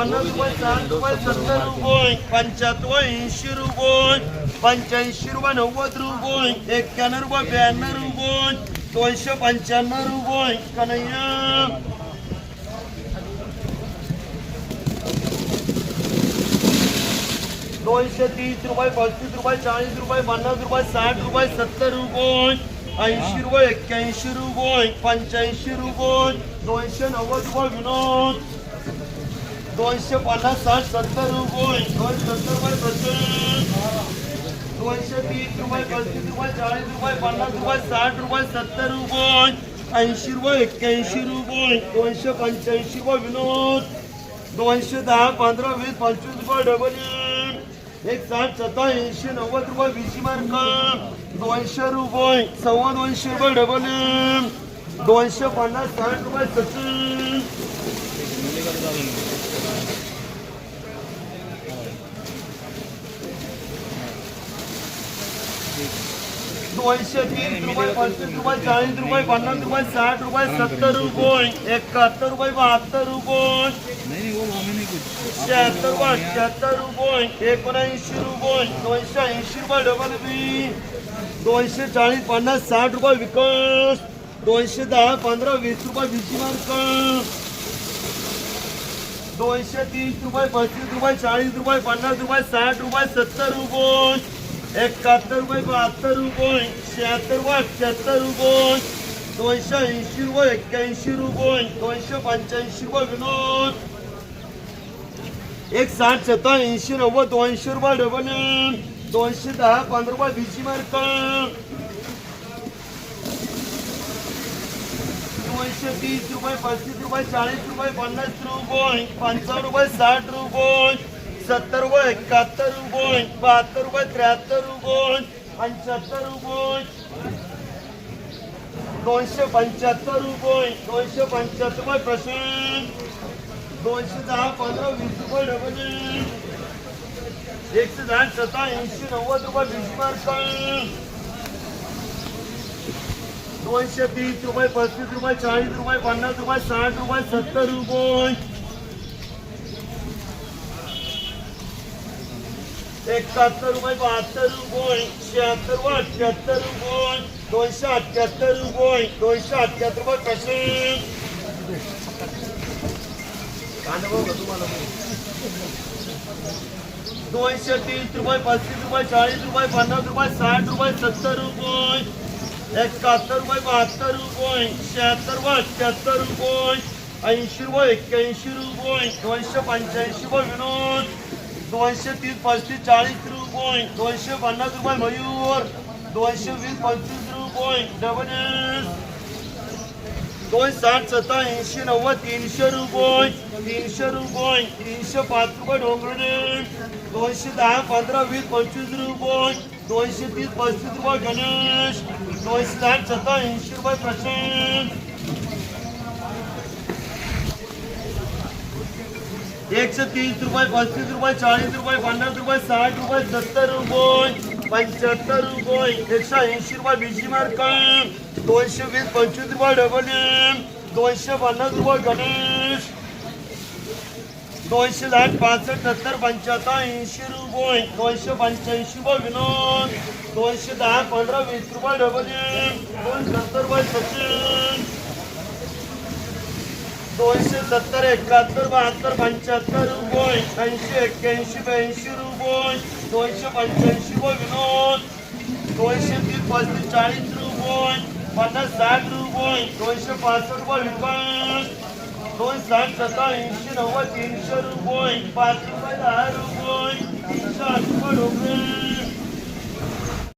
पन्नास रुपये साठ रुपये सत्तर रुपये पंच्याहत्तर ऐंशी रुपये पंच्याऐंशी रुपये नव्वद रुपये एक्क्याण्णव रुपये ब्याण्णव रुपये दोनशे पंच्याण्णव रुपये कन्हैया. दोनशे तीस रुपये पस्तीस रुपये चाळीस रुपये पन्नास रुपये साठ रुपये सत्तर रुपये ऐंशी रुपये एक्क्याऐंशी रुपये पंच्याऐंशी रुपये दोनशे नव्वद रुपये विनोद. दोनशे पन्नास साठ सत्तर रुपये. दोनशे सत्तर रुपये सत्तर. दोनशे तीस रुपये पस्तीस रुपये चाळीस रुपये पन्नास रुपये साठ रुपये सत्तर रुपये. ऐंशी रुपये एक्क्याऐंशी रुपये. दोनशे पंच्याऐंशी रुपये विनोद. दोनशे दहा पंधरा वीस पंचवीस रुपये डबल एक साठ सत्ता ऐंशी नव्वद रुपये वीस मार्क दोनशे रुपये सव्वा दोनशे रुपये डबल दोनशे पन्नास साठ रुपये सत्तर. दोनशे तीस रुपये पस्तीस रुपये चाळीस रुपये पन्नास रुपये साठ रुपये सत्तर रुपये एकाहत्तर रुपये बहात्तर रुपये. शहात्तर रुपये अठ्याहत्तर रुपये एकोणऐंशी रुपये दोनशे ऐंशी रुपये डबल बी दोनशे चाळीस पन्नास साठ रुपये विकस दोनशे दहा पंधरा वीस रुपये वीसी मार्क दोनशे तीस रुपये पस्तीस रुपये चाळीस रुपये पन्नास रुपये साठ रुपये सत्तर रुपये. एकाहत्तर रुपये बहात्तर रुपये शहात्तर रुपये अठ्याहत्तर रुपये दोनशे ऐंशी रुपये एक्क्याऐंशी रुपये दोनशे पंच्याऐंशी रुपये विनोद. एक साठ सत्तर ऐंशी नव्वद दोनशे रुपये डबल दोनशे दहा पंधरा रुपये बीसी मार्क. दोनशे तीस रुपये पस्तीस रुपये चाळीस रुपये पन्नास रुपये पंचावन्न रुपये साठ रुपये. सत्तर रुपये एकाहत्तर रुपये बहात्तर रुपये त्र्याहत्तर रुपये पंच्याहत्तर रुपये दोनशे पंच्याहत्तर रुपये दोनशे पंच्याहत्तर रुपये प्रशांत दोनशे दहा पंधरा वीस रुपये डबल. एकशे दहा सतरा ऐंशी नव्वद रुपये वीस मार्क दोनशे तीस रुपये पस्तीस रुपये चाळीस रुपये पन्नास रुपये साठ रुपये सत्तर रुपये एकाहत्तर रुपये बहात्तर रुपये शहात्तर व अठ्याहत्तर रुपये दोनशे अठ्याहत्तर रुपये दोनशे अठ्याहत्तर रुपये कसे? दोनशे तीस रुपये पस्तीस रुपये चाळीस रुपये पन्नास रुपये साठ रुपये सत्तर रुपये एकाहत्तर रुपये बहात्तर रुपये शहात्तर व अठ्याहत्तर रुपये ऐंशी रुपये एक्क्याऐंशी रुपये दोनशे पंच्याऐंशी रुपये विनोद. दोनशे तीस पस्तीस चाळीस रुपये दोनशे पन्नास रुपये मयूर. दोनशे वीस पंचवीस रुपये डबल दोन साठ सत्ता ऐंशी नव्वद तीनशे रुपये तीनशे रुपये तीनशे पाच रुपये डोंगरडे दोनशे दहा पंधरा वीस पंचवीस रुपये दोनशे तीस पस्तीस रुपये गणेश. दोनशे साठ सत्ता ऐंशी रुपये प्रशांत. एकशे तीस रुपये पस्तीस रुपये चाळीस रुपये पन्नास रुपये साठ रुपये सत्तर रुपये पंच्याहत्तर रुपये एकशे ऐंशी रुपये बीसी मार्क दोनशे वीस पंचवीस रुपये डबल एम दोनशे पन्नास रुपये गणेश. दोनशे साठ पासष्ट सत्तर पंच्याहत्तर ऐंशी रुपये. दोनशे पंच्याऐंशी रुपये विनोद. दोनशे दहा पंधरा वीस रुपये डबल एम दोनशे सत्तर रुपये सचिन. दोनशे सत्तर एकाहत्तर बहात्तर पंच्याहत्तर रुपये ऐंशी एक्क्याऐंशी ब्याऐंशी रुपये दोनशे पंच्याऐंशी रुपये विनोद दोनशे तीस पस्तीस चाळीस रुपये पन्नास साठ रुपये दोनशे पासष्ट रुपये विकास दोन साठ सत्तर ऐंशी नव्वद तीनशे रुपये पाच रुपये दहा रुपये तीनशे आठ रुपये डोंगरे